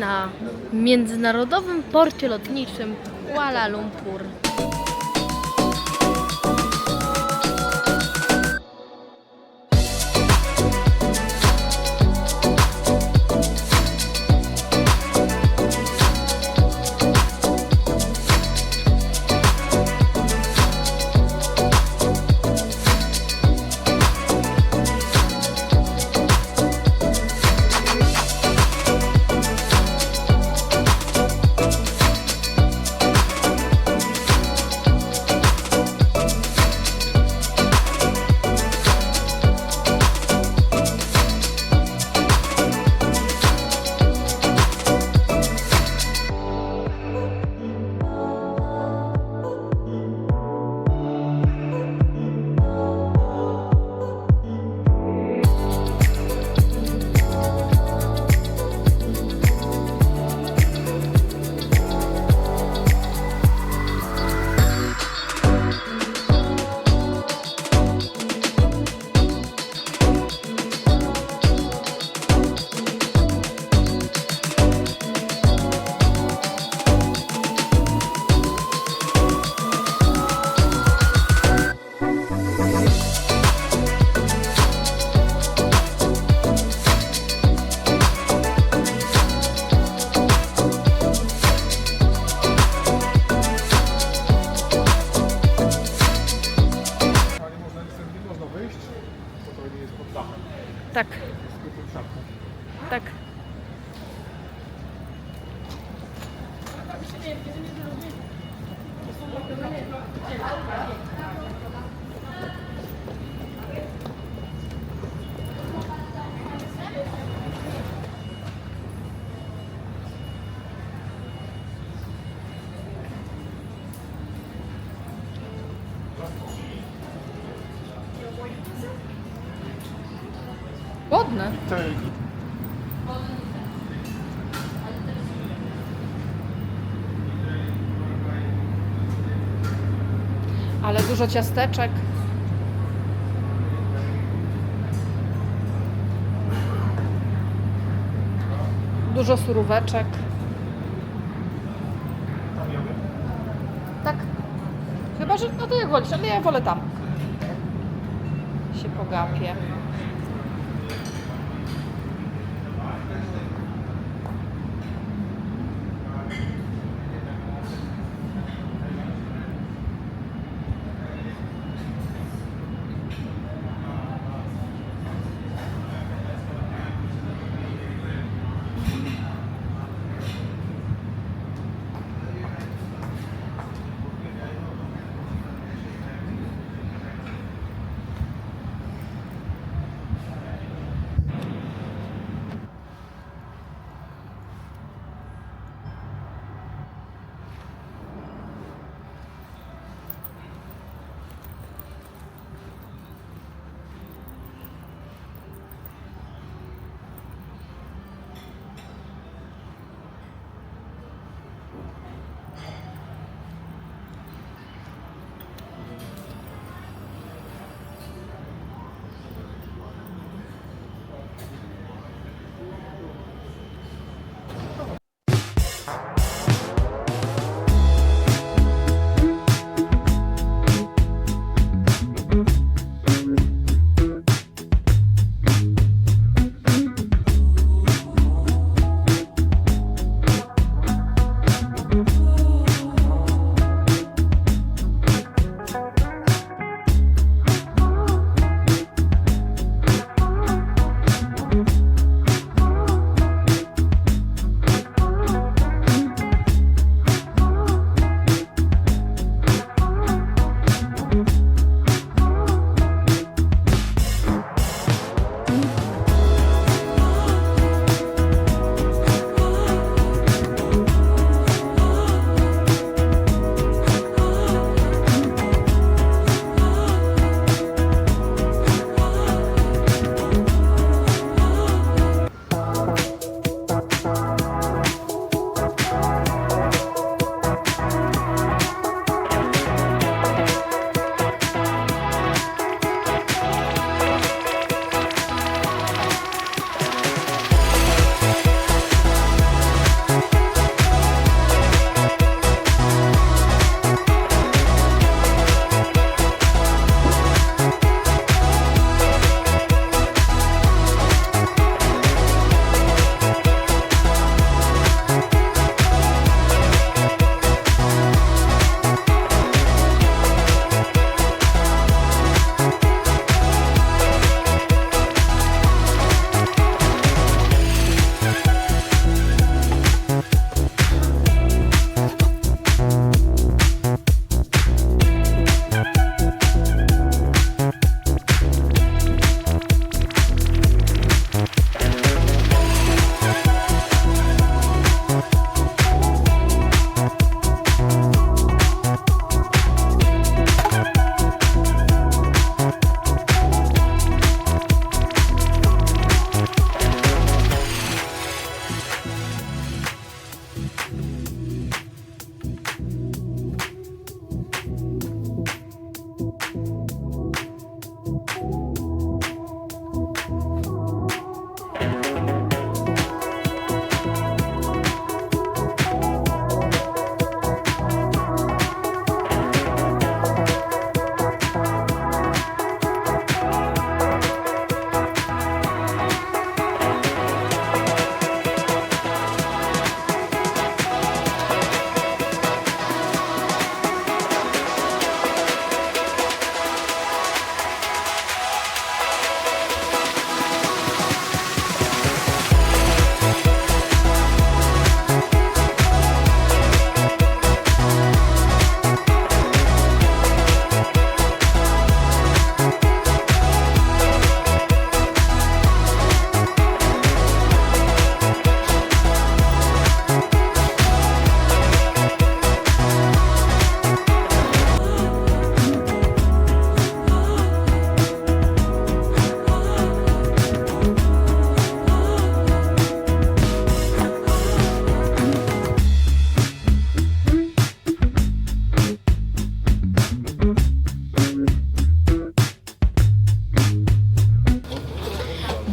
Na międzynarodowym porcie lotniczym Kuala Lumpur. Cześć. Ale dużo ciasteczek. Dużo suróweczek. Tak. Chyba, że no to jak wolisz, ale ja wolę tam. Się pogapię.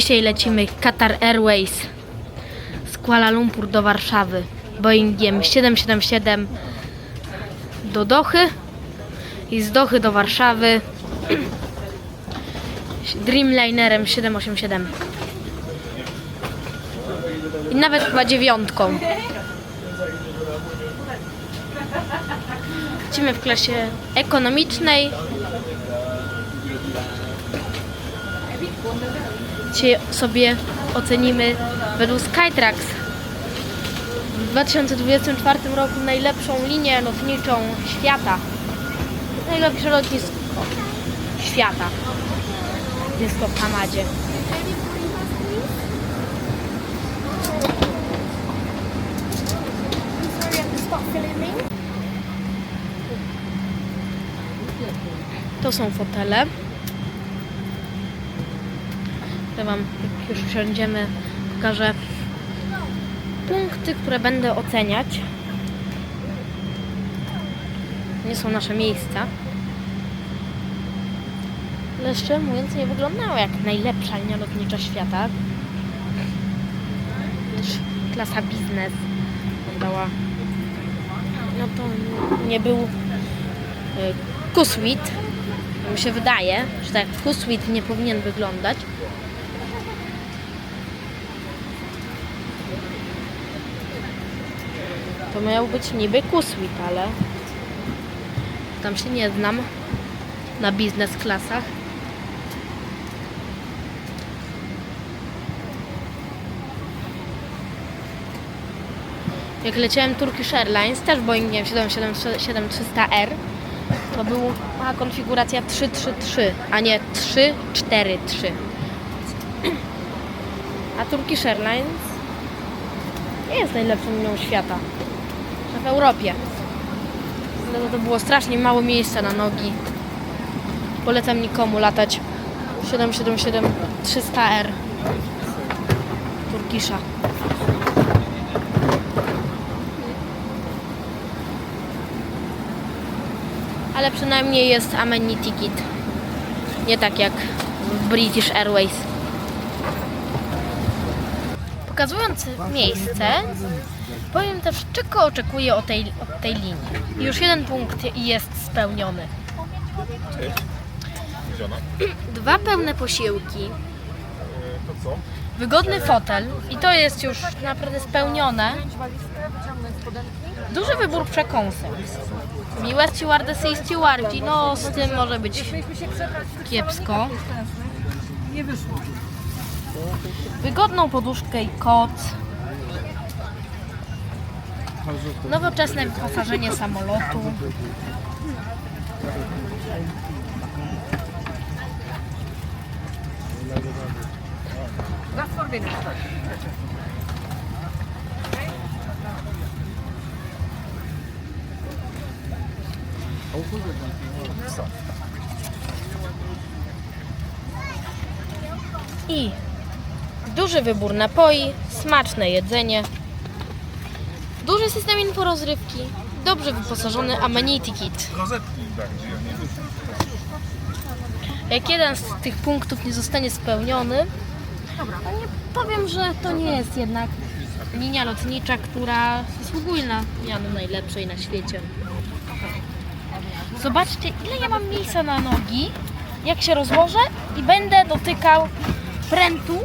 Dzisiaj lecimy Qatar Airways z Kuala Lumpur do Warszawy Boeingiem 777 do Dochy i z Dochy do Warszawy Dreamlinerem 787 i nawet chyba dziewiątką. Lecimy w klasie ekonomicznej. Dzisiaj sobie ocenimy według Skytrax w 2024 roku najlepszą linię lotniczą świata. Najlepsze lotnisko świata. To w Kanadzie. To są fotele. Ja Wam, jak już usiądziemy, pokażę punkty, które będę oceniać. Nie są nasze miejsca. Ale szczerze mówiąc, nie wyglądało jak najlepsza linia lotnicza świata. Też klasa biznes wyglądała. No to nie był y, Kuswit. Mi się wydaje, że tak Kuswit nie powinien wyglądać. To miał być niby Kuswit, ale tam się nie znam na biznes klasach. Jak leciałem Turkish Airlines, też Boeingiem 77300R, to była konfiguracja 333, a nie 343. A Turkish Airlines nie jest najlepszą linią świata. W Europie. Dlatego to było strasznie mało miejsca na nogi. Polecam nikomu latać 777 300R Turkisza. Ale przynajmniej jest amenity kit. Nie tak jak w British Airways. Pokazując miejsce, powiem też, czego oczekuję od tej, od tej linii. Już jeden punkt jest spełniony. Dwa pełne posiłki, To co? wygodny fotel i to jest już naprawdę spełnione. Duży wybór przekąsek. Miłe stewardesy i stewardzi, no z tym może być kiepsko. Wygodną poduszkę i koc. Nowoczesne wyposażenie samolotu. I duży wybór napoi, smaczne jedzenie, duży system inforozrywki, dobrze wyposażony amenity kit. Rozetki bardziej, a nie Jak jeden z tych punktów nie zostanie spełniony, to nie powiem, że to nie jest jednak linia lotnicza, która zasługuje na miano najlepszej na świecie. Zobaczcie, ile ja mam miejsca na nogi, jak się rozłożę i będę dotykał prętu,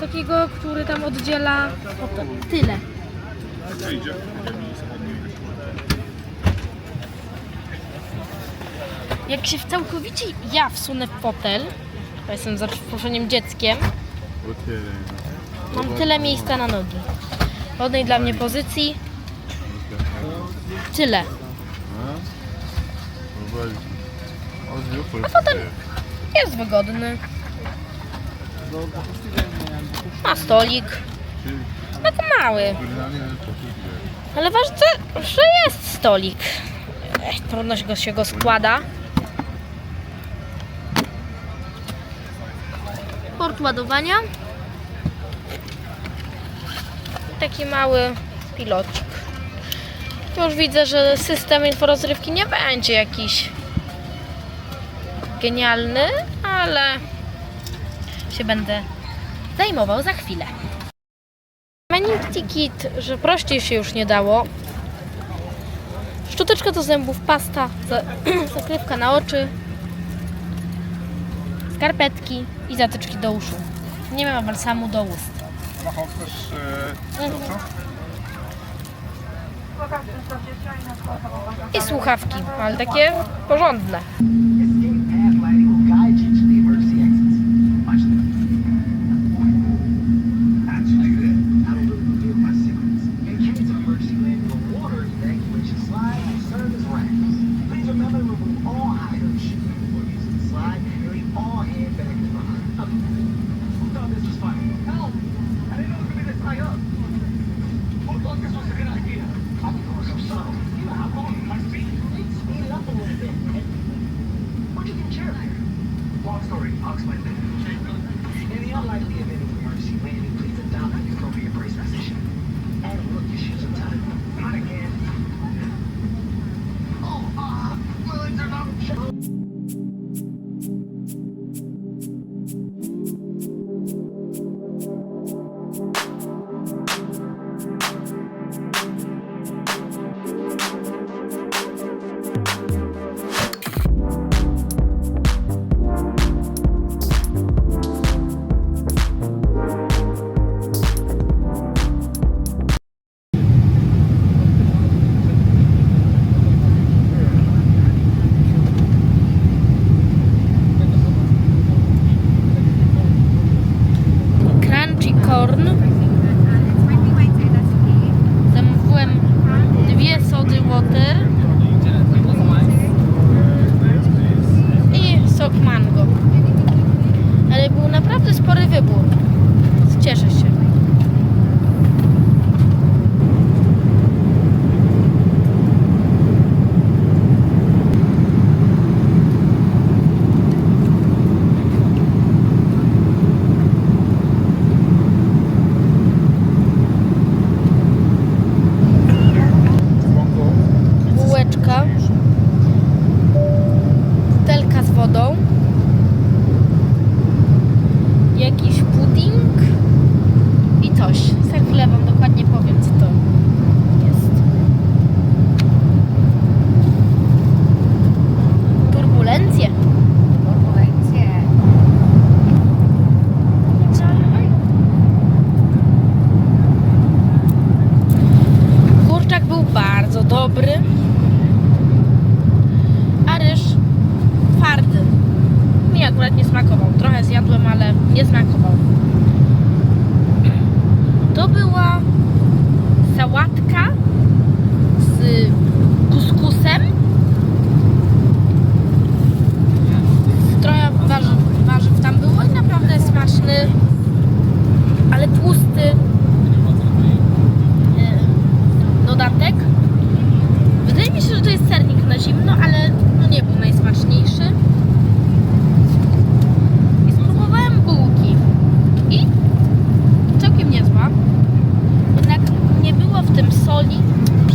takiego, który tam oddziela oto, Jak się całkowicie ja wsunę w fotel, bo jestem za przeproszeniem dzieckiem, mam tyle miejsca na nogi. W Odnej dla mnie pozycji tyle. A potem jest wygodny. Ma stolik. No to mały. Ale ważne, że jest stolik. Ech, trudno się go, się go składa. Port ładowania. Taki mały pilocik. Tu już widzę, że system inforozrywki nie będzie jakiś genialny, ale się będę zajmował za chwilę. Niktikit, że prościej się już nie dało. Szczoteczka do zębów, pasta, zakrywka na oczy, skarpetki i zatyczki do uszu. Nie ma balsamu do ust. Też mhm. I słuchawki, ale takie porządne.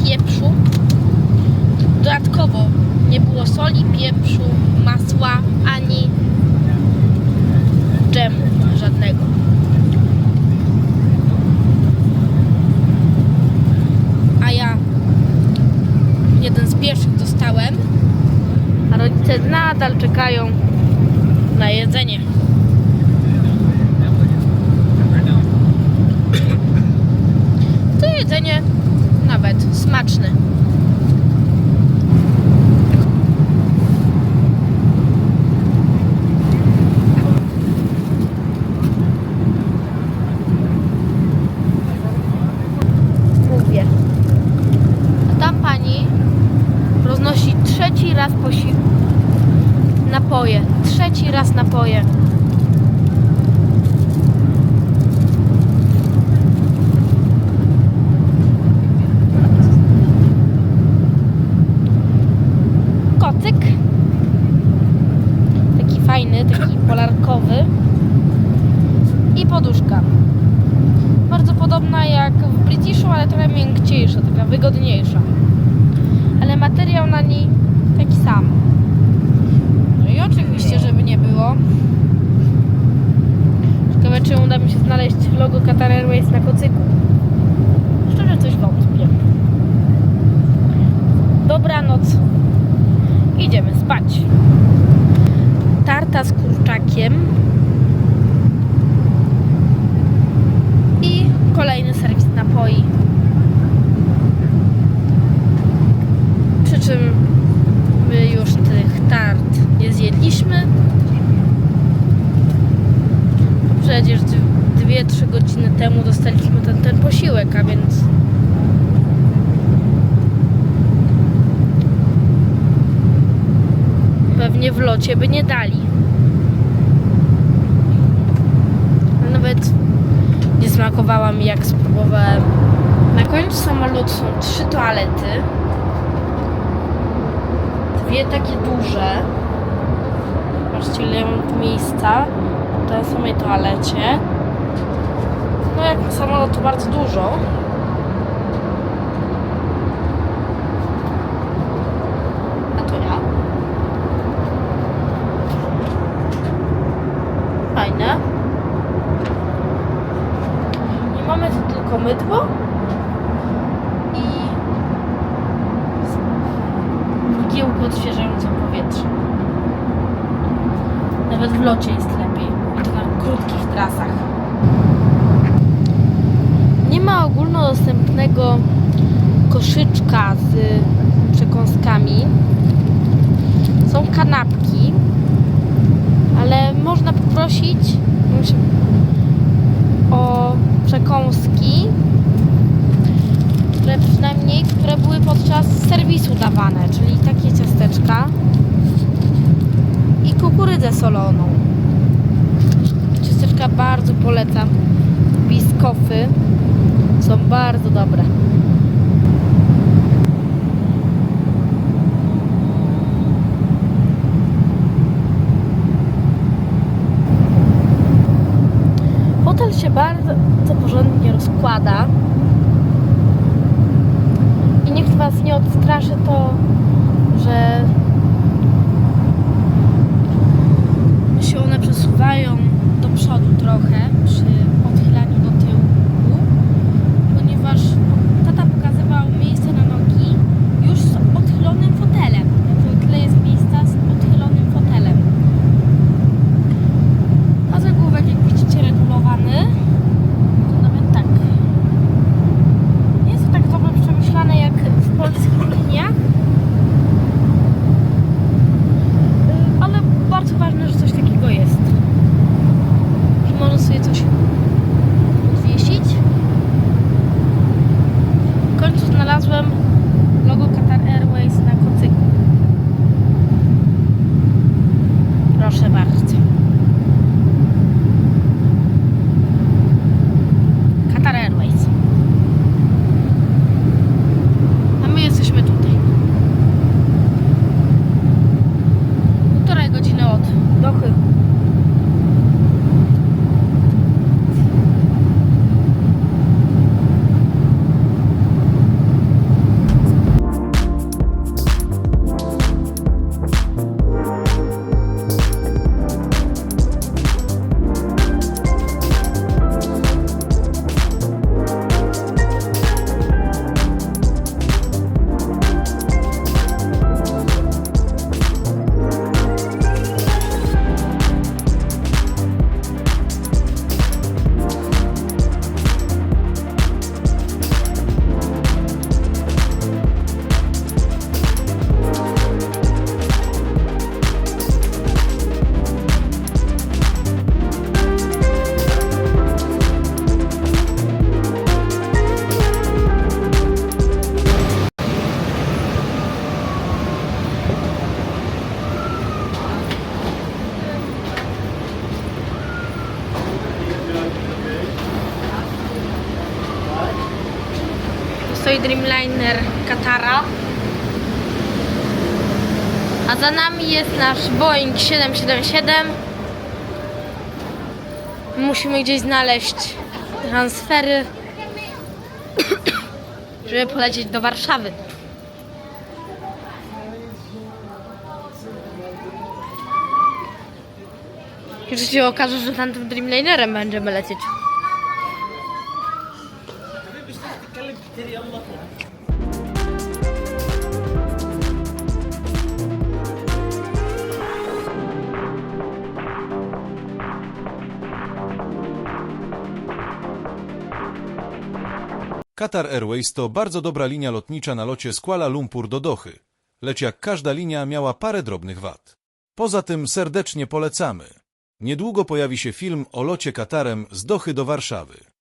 pieprzu. Dodatkowo nie było soli, pieprzu, masła ani dżemu żadnego. A ja jeden z pierwszych dostałem. A rodzice nadal czekają na jedzenie. To jedzenie nawet. Smaczny. Tam pani roznosi trzeci raz posiłek. Napoje. Trzeci raz napoje. jak w Britishu, ale trochę miękciejsza, taka wygodniejsza. Ale materiał na niej taki sam. No i oczywiście, żeby nie było. Ciekawe, czy uda mi się znaleźć logo Qatar Airways na smakowała mi jak spróbowałem. Na końcu samolotu są trzy toalety. Dwie takie duże. Patrzcie ile mam tu miejsca w tej samej toalecie. No jak na samolot to bardzo dużo. A to ja. Fajne. Nie mamy tu tylko i igiełkę odświeżającą powietrze. Nawet w locie jest lepiej. I to na krótkich trasach. Nie ma ogólnodostępnego koszyczka z przekąskami. Są kanapki, ale można poprosić o przekąski, które przynajmniej, które były podczas serwisu dawane, czyli takie ciasteczka i kukurydzę soloną. Ciasteczka bardzo polecam. Biskofy są bardzo dobre. Hotel się bardzo porządnie rozkłada. I nikt Was nie odstraszy to, że się one przesuwają do przodu trochę przy odchylaniu do tyłu, ponieważ tata pokazywał miejsce na nogi już z odchylonym fotelem. To tyle jest miejsca z odchylonym fotelem. A zagłówek, jak widzicie, regulowany. To nawet tak. Nie jest to tak dobrze przemyślane jak w polskich liniach. Y, Ale bardzo ważne, że coś takiego jest. Że można Dreamliner Katara. A za nami jest nasz Boeing 777. Musimy gdzieś znaleźć transfery, żeby polecieć do Warszawy. Jeszcze się okaże, że tamtym Dreamlinerem będziemy lecieć. Qatar Airways to bardzo dobra linia lotnicza na locie z Kuala Lumpur do Dochy, lecz jak każda linia miała parę drobnych wad. Poza tym serdecznie polecamy. Niedługo pojawi się film o locie Katarem z Dochy do Warszawy.